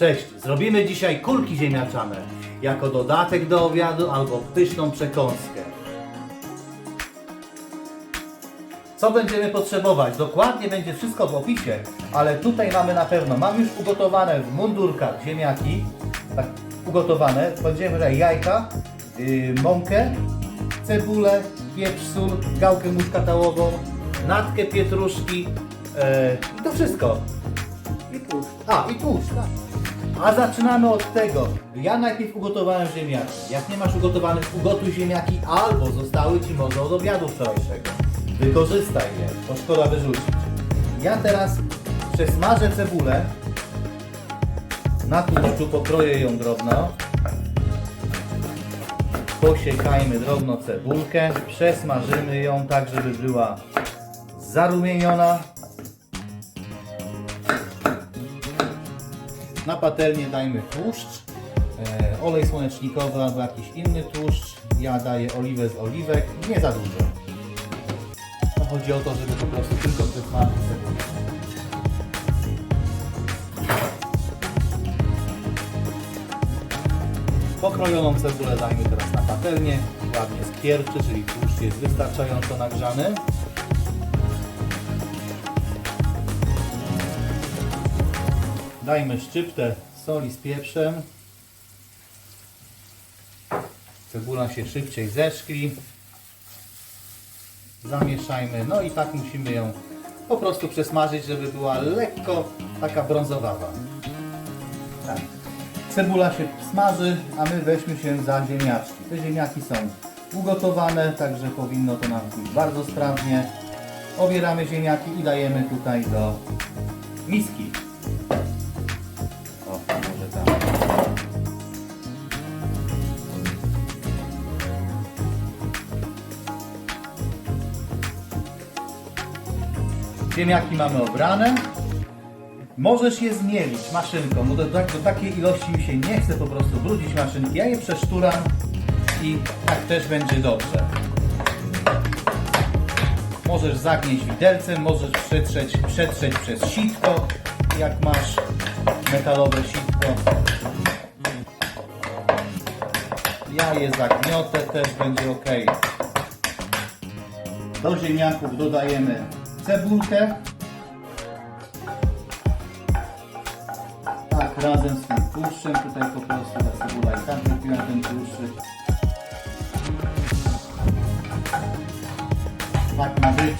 Cześć, zrobimy dzisiaj kulki ziemniaczane jako dodatek do obiadu albo pyszną przekąskę. Co będziemy potrzebować? Dokładnie będzie wszystko w opisie, ale tutaj mamy na pewno, mam już ugotowane w mundurkach ziemniaki, tak ugotowane, będziemy tutaj jajka, yy, mąkę, cebulę, pieprz, sól, gałkę muszkatałową, natkę pietruszki yy, i to wszystko. I tłuszcz. A, i tłuszcz, tak. A zaczynamy od tego. Ja najpierw ugotowałem ziemniaki. Jak nie masz ugotowanych, ugotuj ziemniaki albo zostały Ci może od obiadu wczorajszego. Wykorzystaj je, bo szkoda wyrzucić. Ja teraz przesmażę cebulę. Na tłuszczu pokroję ją drobno. Posiekajmy drobno cebulkę. Przesmażymy ją tak, żeby była zarumieniona. Na patelnię dajmy tłuszcz, e, olej słonecznikowy albo jakiś inny tłuszcz. Ja daję oliwę z oliwek, nie za dużo. No, chodzi o to, żeby po prostu tylko cebulę. Pokrojoną cebulę dajmy teraz na patelnię, ładnie skierczy, czyli tłuszcz jest wystarczająco nagrzany. Dajmy szczyptę soli z pieprzem. Cebula się szybciej zeszkli. Zamieszajmy. No i tak musimy ją po prostu przesmażyć, żeby była lekko taka brązowawa. Tak. Cebula się smaży, a my weźmy się za ziemniaczki. Te ziemniaki są ugotowane, także powinno to nam pójść bardzo sprawnie. Obieramy ziemniaki i dajemy tutaj do miski. Ziemniaki mamy obrane. Możesz je zmielić maszynką, bo do, tak- do takiej ilości mi się nie chce po prostu brudzić maszynki. Ja je przeszturam i tak też będzie dobrze. Możesz zagnieść widelcem, możesz przetrzeć, przetrzeć przez sitko, jak masz metalowe sitko. Ja je zagniotę, też będzie ok. Do ziemniaków dodajemy cebulkę. Tak, razem z tym tłuszczem. Tutaj po prostu ta cebula i tak wypiła ten tłuszczyk. Tak ma być.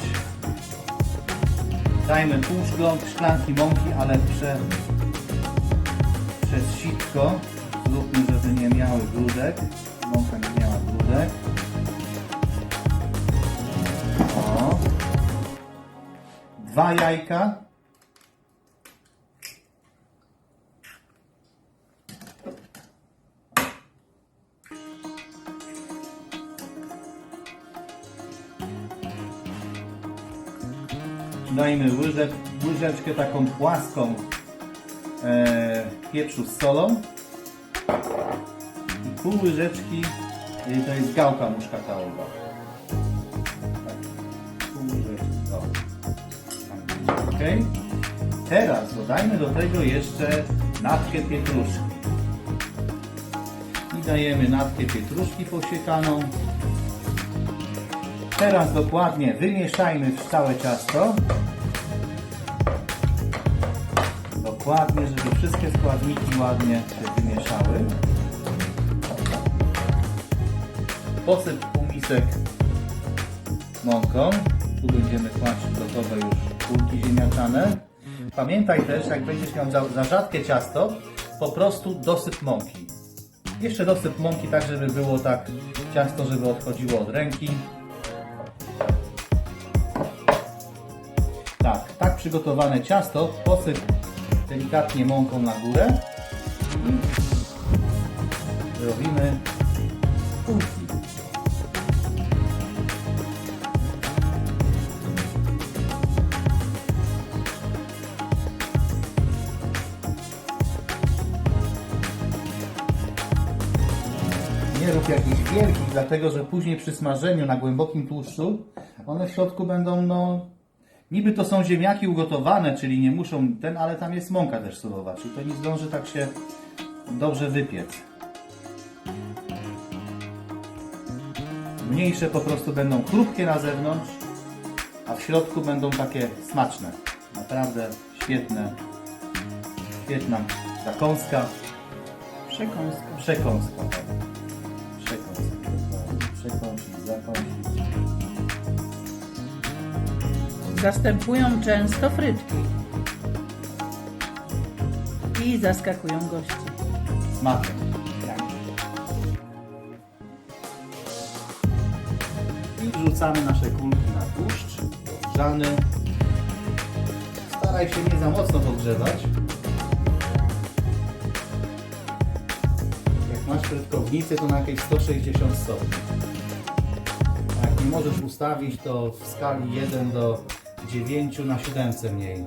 Dajmy pół szklanki, szklanki mąki, ale prze, przez sitko. Zróbmy, żeby nie miały grudek. Mąka nie miała grudek. Dwa jajka. Dajmy łyżek, łyżeczkę taką płaską e, pieprzu z solą i pół łyżeczki to jest gałka muszkatałowa. Ok. Teraz dodajmy do tego jeszcze natkę pietruszki. I dajemy natkę pietruszki posiekaną. Teraz dokładnie wymieszajmy w całe ciasto. Dokładnie, żeby wszystkie składniki ładnie się wymieszały. Posyp półmisek mąką. Tu będziemy kłaść gotowe już kulki ziemniaczane. Pamiętaj też, jak będziesz miał za, za rzadkie ciasto, po prostu dosyp mąki. Jeszcze dosyp mąki tak, żeby było tak ciasto, żeby odchodziło od ręki. Tak, tak przygotowane ciasto posyp delikatnie mąką na górę robimy jakichś wielkich, dlatego że później przy smażeniu na głębokim tłuszczu one w środku będą no Niby to są ziemniaki ugotowane, czyli nie muszą ten, ale tam jest mąka też surowa, czyli to nie zdąży tak się dobrze wypiec. Mniejsze po prostu będą chrupkie na zewnątrz, a w środku będą takie smaczne. Naprawdę świetne. Świetna zakąska. Przekąska. Przekąska. tak. Przekąska. Zastępują często frytki. I zaskakują gości. Smakiem. I wrzucamy nasze kulki na tłuszcz grzany. Staraj się nie za mocno podgrzewać. Jak masz frytkownicę, to na jakieś 160 stopni. A jak nie możesz ustawić, to w skali 1 do 9 na 7 mniej.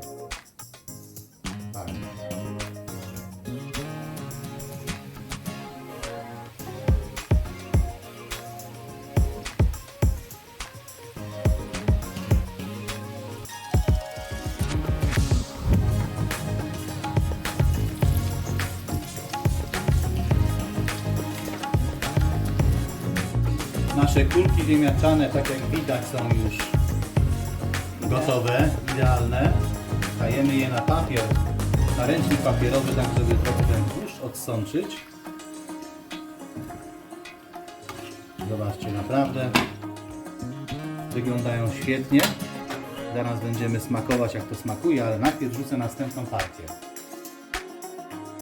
Nasze kulki ziemniaczane, tak jak widać, są już gotowe, idealne. Dajemy je na papier, na ręcznik papierowy, tak żeby trochę ten tłuszcz odsączyć. Zobaczcie, naprawdę wyglądają świetnie. Zaraz będziemy smakować jak to smakuje, ale najpierw rzucę następną partię.